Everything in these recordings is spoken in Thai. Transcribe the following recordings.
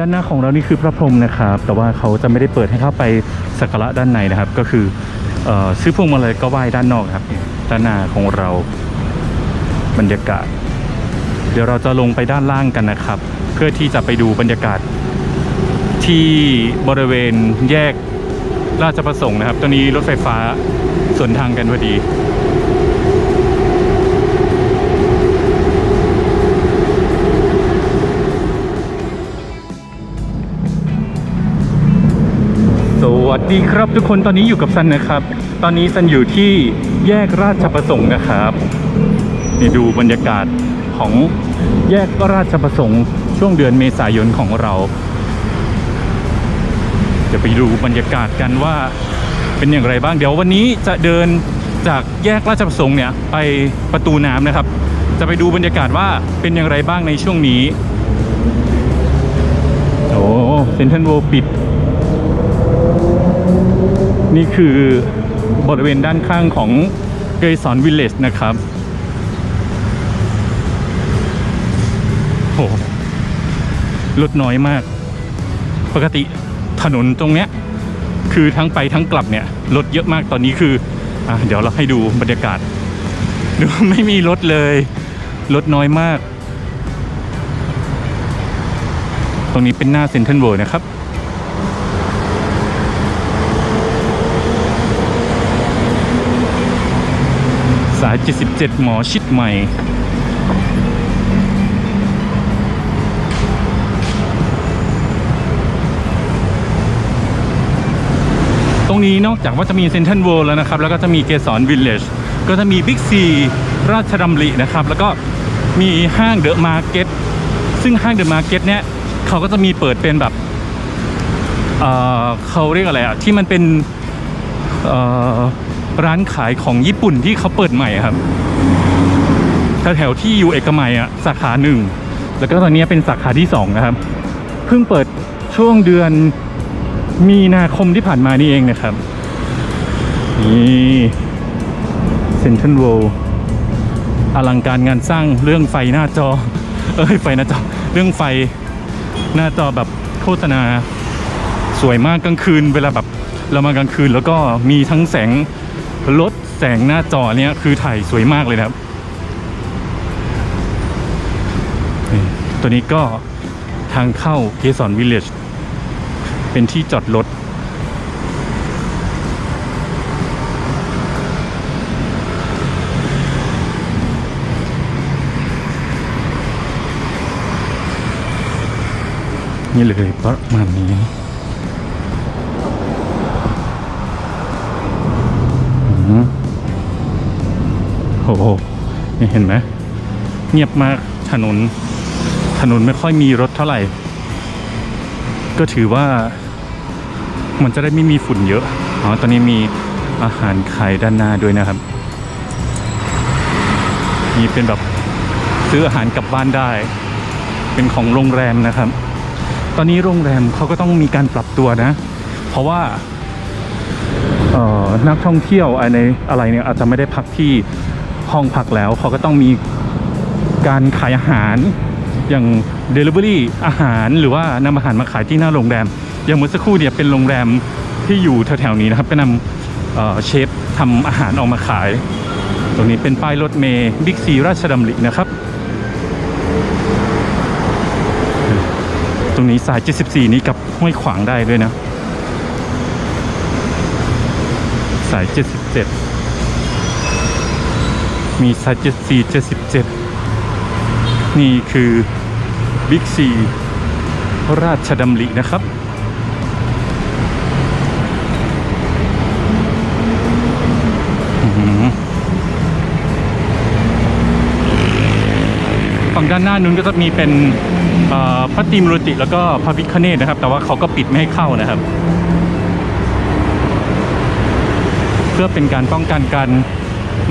ด้านหน้าของเรานี่คือพระพรหมนะครับ แต่ว่าเขาจะไม่ได้เปิดให้เข้าไปสักการะด้านในนะครับ ก็คือซื้อพวงมาลัยก็ไหว้ด้านนอกครับด้านหน้าของเราบรรยากาศ เดี๋ยวเราจะลงไปด้านล่างกันนะครับ เพื่อที่จะไปดูบรรยากาศ ที่บริเวณแยกราชประสงค์นะครับ ตอนนี้รถไฟฟ้าสวนทางกันพอดี วัสดีครับทุกคนตอนนี้อยู่กับซันนะครับ ตอนนี้ซันอยู่ที่แยกราชประสงค์นะครับนี่ดูบรรยากาศของแยกราชประสงค์ช่วงเดือนเมษายนของเรา จะไปดูบรรยากาศกันว่าเป็นอย่างไรบ้างเดี๋ยววันนี้จะเดินจากแยกราชประสงค์เนี่ยไปประตูน้ำนะครับ จะไปดูบรรยากาศว่าเป็นอย่างไรบ้างในช่วงนี้โอ้เซนทรัลโวปิด นี่คือบริเวณด้านข้างของเกยสอนวิลเลจนะครับโหรถน้อยมาก ปกติถนนตรงเนี้ยคือทั้งไปทั้งกลับเนี่ยรถเยอะมากตอนนี้คืออเดี๋ยวเราให้ดูบรรยากาศดูไม่มีรถเลยรถน้อยมาก ตรงนี้เป็นหน้าเซ็นทรัลเวิลด์นะครับาย 77 หมอชิดใหม่ตรงนี้นอกจากว่าจะมีเซ็นทรัลเวิลด์แล้วนะครับ แล้วก็จะมีเกสรวิลเลจก็จะมีบิ๊กซีราชดำรินะครับ แล้วก็มีห้างเดอะมาร์เก็ตซึ่งห้างเดอะมาร์เก็ตเนี่ยเขาก็จะมีเปิดเป็นแบบเเขาเรียกอะไรอะที่มันเป็นเร้านขายของญี่ปุ่นที่เขาเปิดใหม่ครับแถวที่อยู่เอกมัยอะสาขาหนึ่งแล้วก็ตอนนี้เป็นสาขาที่สองนะครับ เพิ่งเปิดช่วงเดือนมีนาคมที่ผ่านมานี่เองนะครับ นี่เซ็นทรัลเวิลด์อลังการงานสร้างเรื่องไฟหน้าจอ เอ้ยไฟหน้าจอ เรื่องไฟหน้าจอแบบโฆษณา สวยมากกลางคืน เวลาแบบเรามากลางคืน แล้วก็มีทั้งแสง รถแสงหน้าจอเนี่ยคือถ่ายสวยมากเลยนะครับนี่ตัวนี้ก็ทางเข้าเกสรวิลเลจเป็นที่จอดรถนี่เลยประมาณนี้ โอ้โหนี่เห็นไหมเงียบมากถนน ถนนไม่ค่อยมีรถเท่าไหร่ ก็ถือว่า มันจะได้ไม่มีฝุ่นเยอะอ๋อตอนนี้มีอาหารขายด้านหน้าด้วยนะครับนี่เป็นแบบซื้ออาหารกลับบ้านได้ เป็นของโรงแรมนะครับ ตอนนี้โรงแรมเขาก็ต้องมีการปรับตัวนะ เพราะว่าออนักท่องเที่ยวอะไรอะไรเนี่ยอาจจะไม่ได้พักที่ ห้องพักแล้ว เขาก็ต้องมีการขายอาหารอย่าง Delivery อาหารหรือว่านำอาหารมาขายที่หน้าโรงแรม อย่างเมื่อสักครู่เนี่ยเป็นโรงแรมที่อยู่แถวๆนี้นะครับก็นำเเชฟทำอาหารออกมาขาย ตรงนี้เป็นป้ายรถเมย์บิ๊กซีราชดำรินะครับ ตรงนี้สาย 74 นี้กับห้วยขวางได้ด้วยนะ สาย 77 มีสาย74 77 นี่คือบิ๊กซีราชดำรินะครับฝั่งด้านหน้านู้นก็จะมีเป็นพระตรีมรุติแล้วก็พระพิคเนตนะครับ แต่ว่าเขาก็ปิดไม่ให้เข้านะครับ เพื่อเป็นการป้องกันการ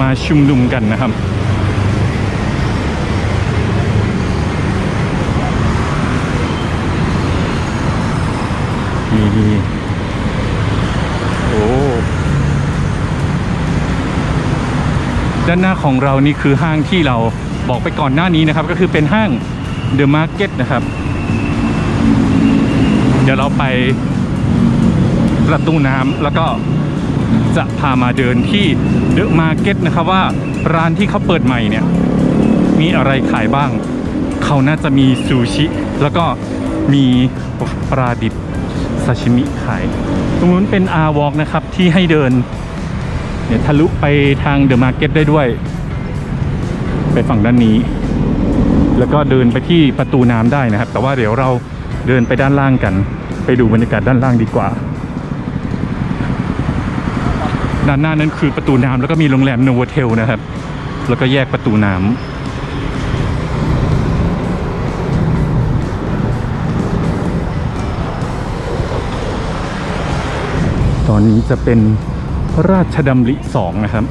มาชุมนุมกันนะครับ นี่โอ้ด้านหน้าของเรานี่คือห้างที่เราบอกไปก่อนหน้านี้นะครับ ก็คือเป็นห้างเดอะมาร์เก็ตนะครับ เดี๋ยวเราไปประตูน้ำแล้วก็ จะพามาเดินที่เดอะมาร์เก็ตนะครับว่าร้านที่เขาเปิดใหม่เนี่ย มีอะไรขายบ้าง เขาน่าจะมีซูชิ แล้วก็มีปลาดิบซาชิมิขาย ตรงนู้นเป็นอาวอกนะครับที่ให้เดินเนี่ยทะลุไปทางเดอะมาร์เก็ตได้ด้วย ไปฝั่งด้านนี้ แล้วก็เดินไปที่ประตูน้ำได้นะครับ แต่ว่าเดี๋ยวเราเดินไปด้านล่างกัน ไปดูบรรยากาศด้านล่างดีกว่า ด้านหน้านั้นคือประตูน้ำแล้วก็มีโรงแรมโนวเทลนะครับ แล้วก็แยกประตูน้ำตอนนี้จะเป็นราชดำริสองนะครับ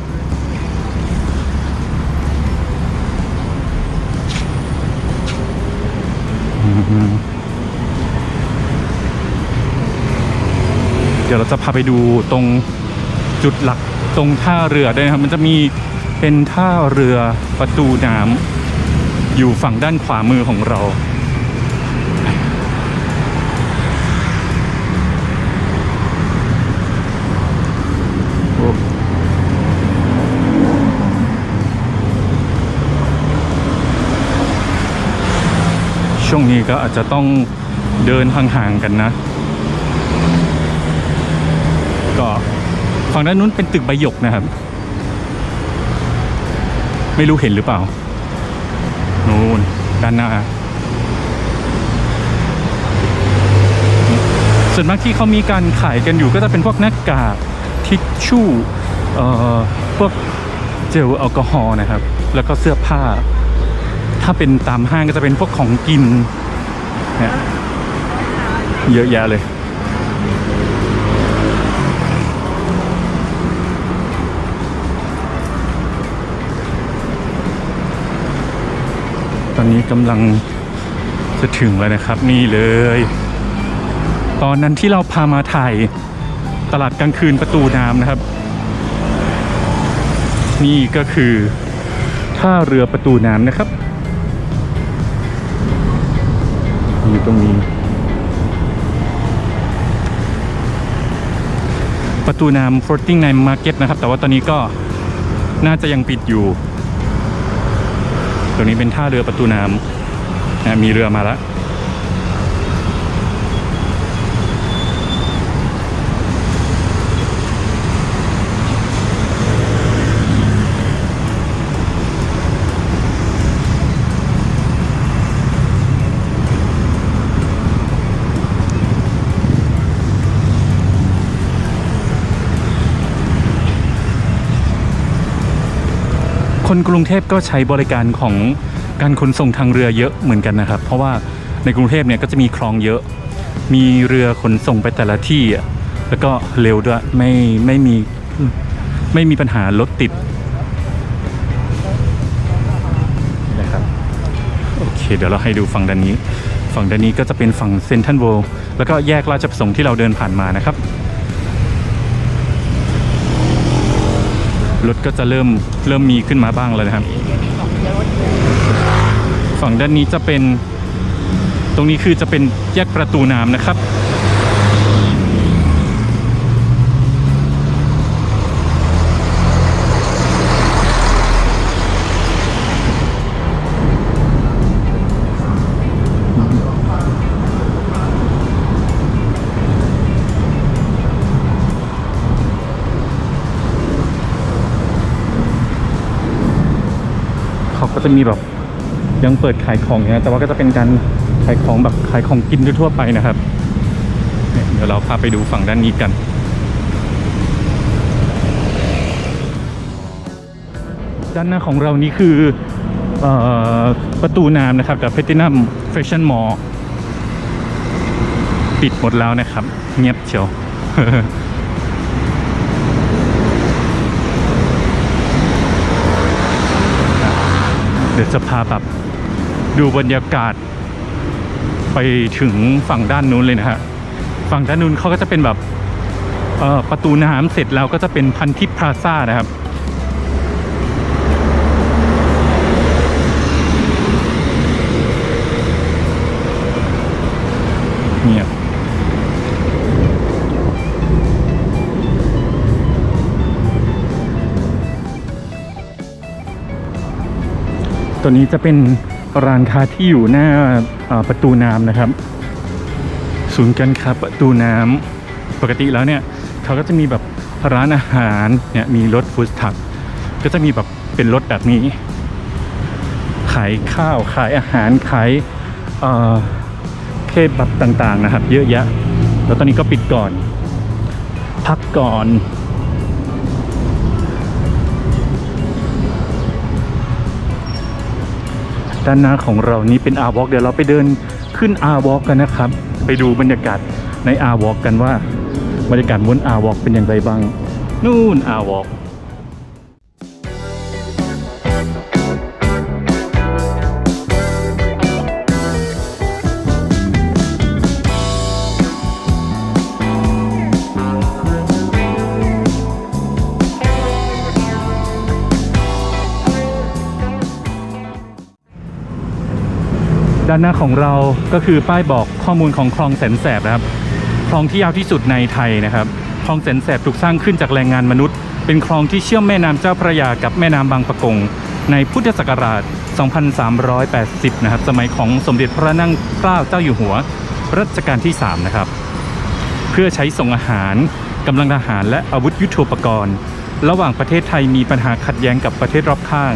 เดี๋ยวเราจะพาไปดูตรง จุดหลักตรงท่าเรือด้วยนะครับ มันจะมีเป็นท่าเรือประตูน้ำอยู่ฝั่งด้านขวามือของเราช่วงนี้ก็อาจจะต้องเดินห่างๆกันนะ ก็ ฝั่งด้านนู้นเป็นตึกใบหยกนะครับ ไม่รู้เห็นหรือเปล่านู่นด้านหน้าส่วนมากที่เขามีการขายกันอยู่ก็จะเป็นพวกหน้ากากทิชชู่เอ่อพวกเจลแอลกอฮอล์นะครับ แล้วก็เสื้อผ้า ถ้าเป็นตามห้างก็จะเป็นพวกของกินเนี่ยเยอะแยะเลย นนี้กำลังจะถึงแล้วนะครับนี่เลย ตอนนั้นที่เราพามาถ่ายตลาดกลางคืนประตูน้ำนะครับ นี่ก็คือท่าเรือประตูน้ำนะครับอยู่ตรงนี้ ประตูน้ำ floating night market นะครับ แต่ว่าตอนนี้ก็น่าจะยังปิดอยู่ ตรงนี้เป็นท่าเรือประตูน้ำนะมีเรือมาแล้ว คนกรุงเทพก็ใช้บริการของการขนส่งทางเรือเยอะเหมือนกันนะครับ เพราะว่าในกรุงเทพเนี่ยก็จะมีคลองเยอะ มีเรือขนส่งไปแต่ละที่ แล้วก็เร็วด้วยไม่ไม่มีไม่มีปัญหารถติดนะครับโอเค เดี๋ยวเราให้ดูฝั่งด้านนี้ ฝั่งด้านนี้ก็จะเป็นฝั่งเซนทันโวแล้วก็แยกราชประสงค์ที่เราเดินผ่านมานะครับ รถก็จะเริ่มเริ่มมีขึ้นมาบ้างแล้วนะครับ ฝั่งด้านนี้จะเป็น ตรงนี้คือจะเป็นแยกประตูน้ำนะครับ จะมีแบบยังเปิดขายของอยู่นะแต่ว่าก็จะเป็นการขายของแบบขายของกินทั่วไปนะครับ เดี๋ยวเราพาไปดูฝั่งด้านนี้กัน ด้านหน้าของเรานี่คือเออประตูน้ำนะครับกับ Platinum Fashion Mall ปิดหมดแล้วนะครับ เงียบเชียว เดี๋ยวจะพาแบบดูบรรยากาศ ไปถึงฝั่งด้านนู้นเลยนะฮะฝั่งด้านนู้นเขาก็จะเป็นแบบประตูน้ำเสร็จแล้วก็จะเป็นพันทิพย์พลาซ่านะครับ ตัวนี้จะเป็นร้านค้าที่อยู่หน้าประตูน้ำนะครับ ศูนย์การค้าประตูน้ำปกติแล้วเนี่ยเขาก็จะมีแบบร้านอาหารเนี่ยมีรถฟู้ดทักก็จะมีแบบเป็นรถแบบนี้ ขายข้าวขายอาหารขายเอ่อเคบับต่างๆนะครับ เยอะแยะ แล้วตอนนี้ก็ปิดก่อน พักก่อน ด้านหน้าของเรานี้เป็นอาร์วอล์กเดี๋ยวเราไปเดินขึ้นอาร์วอล์กกันนะครับ ไปดูบรรยากาศในอาร์วอล์กกันว่า บรรยากาศบนอาร์วอล์กเป็นอย่างไรบ้าง นู่นอาร์วอล์กานหน้าของเราก็คือป้ายบอกข้อมูลของคลองแสนแสบนะครับ คลองที่ยาวที่สุดในไทยนะครับ คลองแสนแสบถูกสร้างขึ้นจากแรงงานมนุษย์ เป็นคลองที่เชื่อมแม่น้ำเจ้าพระยากับแม่น้ำบางปะกง ในพุทธศักราช 2380 นะครับ สมัยของสมเด็จพระนั่งเกล้าเจ้าอยู่หัวรัชกาลที่ 3 นะครับ เพื่อใช้ส่งอาหารกำลังทหารและอาวุธยุโทโธปกรณ์ ระหว่างประเทศไทยมีปัญหาขัดแย้งกับประเทศรอบข้าง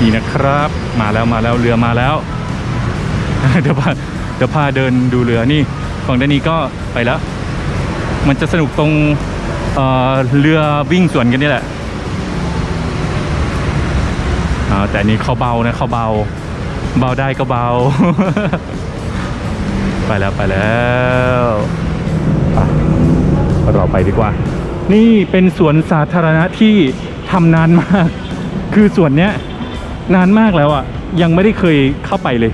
นี่นะครับ มาแล้วมาแล้วเรือมาแล้ว เดี๋ยวพาเดี๋ยวพาเดินดูเรือนี่ฝั่งด้านนี้ก็ไปแล้ว มันจะสนุกตรงเออเรือวิ่งสวนกันนี่แหละแต่อันนี้เขาเบานะเขาเบา เบาได้ก็เบา ไปแล้วไปแล้วไปเราไปดีกว่า นี่เป็นสวนสาธารณะที่ทำนานมาก คือสวนเนี้ย นานมากแล้วอะยังไม่ได้เคยเข้าไปเลย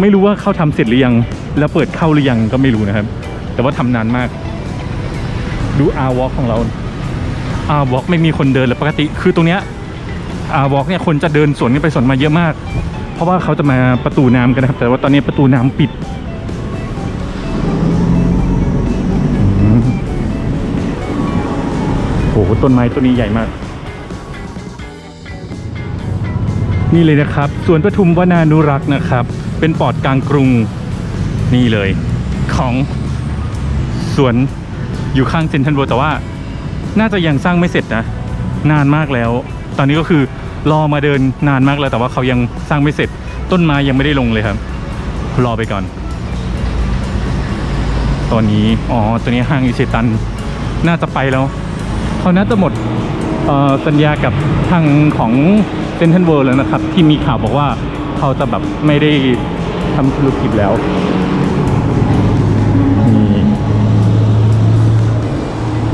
ไม่รู้ว่าเข้าทำเสร็จหรือยัง แล้วเปิดเข้าหรือยังก็ไม่รู้นะครับ แต่ว่าทำนานมาก ดูอาวอล์ของเราอาวอล์ไม่มีคนเดินเลยปกติ คือตรงเนี้ยอาวอล์เนี่ยคนจะเดินสวนกันไปสวนมาเยอะมาก เพราะว่าเขาจะมาประตูน้ำกันนะครับ แต่ว่าตอนนี้ประตูน้ำปิดโอ้โหต้นไม้ต้นนี้ใหญ่มาก นี่เลยนะครับสวนปทุมวนานุรักษ์นะครับ เป็นปอดกลางกรุงนี่เลย ของสวนอยู่ข้างเซ็นทรัลเวิลด์แต่ว่าน่าจะยังสร้างไม่เสร็จนะ นานมากแล้ว ตอนนี้ก็คือรอมาเดินนานมากแล้วแต่ว่าเขายังสร้างไม่เสร็จ ต้นไม้ยังไม่ได้ลงเลยครับ รอไปก่อน ตอนนี้อ๋อตัวนี้ห้างอิเซตัน น่าจะไปแล้วเขาน่าจะหมดสัญญากับทางของ เซนทรัลเวิลด์แล้วนะครับ ที่มีข่าวบอกว่าเขาจะแบบไม่ได้ทำธุรกิจแล้วนี่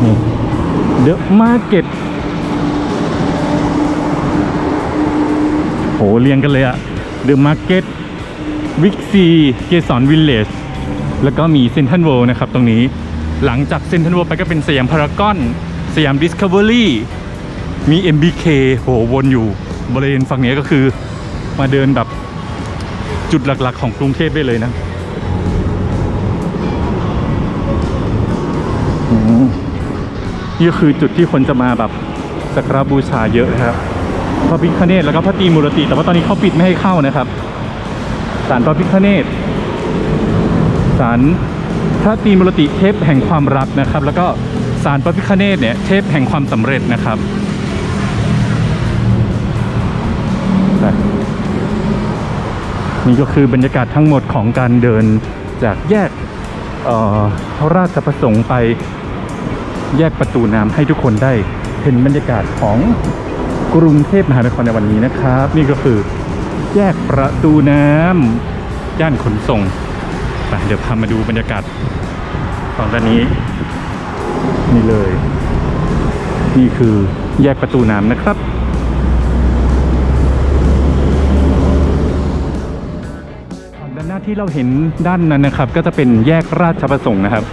นี่เดอะมาร์เก็ตโหเรียงกันเลยอะเดอะมาร์เก็ตวิกซีเกสรวิลเลจแล้วก็มีเซนทรัลเวิลด์นะครับตรงนี้หลังจากเซนทรัลเวิลด์ไปก็เป็นสยามพารากอน สยามดิสคัฟเวอรี่มี MBK โหวนอยู่ บริเวณฝั่งนี้ก็คือมาเดินแบบจุดหลักๆ ของกรุงเทพได้เลยนะอืมนี่ก็คือจุดที่คนจะมาแบบสักการะบูชาเยอะนะครับพระพิฆเนศแล้วก็พระตรีมูรติ แต่ว่าตอนนี้เขาปิดไม่ให้เข้านะครับศาลพระพิฆเนศศาลพระตรีมูรติเทพแห่งความรักนะครับ แล้วก็ศาลพระพิฆเนศเนี่ยเทพแห่งความสำเร็จนะครับ นี่ก็คือบรรยากาศทั้งหมดของการเดินจากแยกเอ่อราชประสงค์ไปแยกประตูน้ำให้ทุกคนได้เห็นบรรยากาศของกรุงเทพมหานครในวันนี้นะครับ นี่ก็คือแยกประตูน้ำย่านขนส่งไปเดี๋ยวพามาดูบรรยากาศของด้านนี้ นี่เลย นี่คือแยกประตูน้ำนะครับ ที่เราเห็นด้านนั้นนะครับ ก็จะเป็นแยกราชประสงค์นะครับ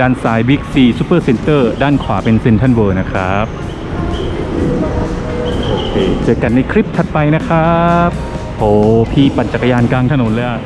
ด้านซ้ายบิ๊กซีซูเปอร์เซ็นเตอร์ด้านขวาเป็นเซ็นทรัลเวิร์นะครับโอเคเจอกันในคลิปถัดไปนะครับโอ้พี่ปั่นจักรยานกลางถนนเลยอะ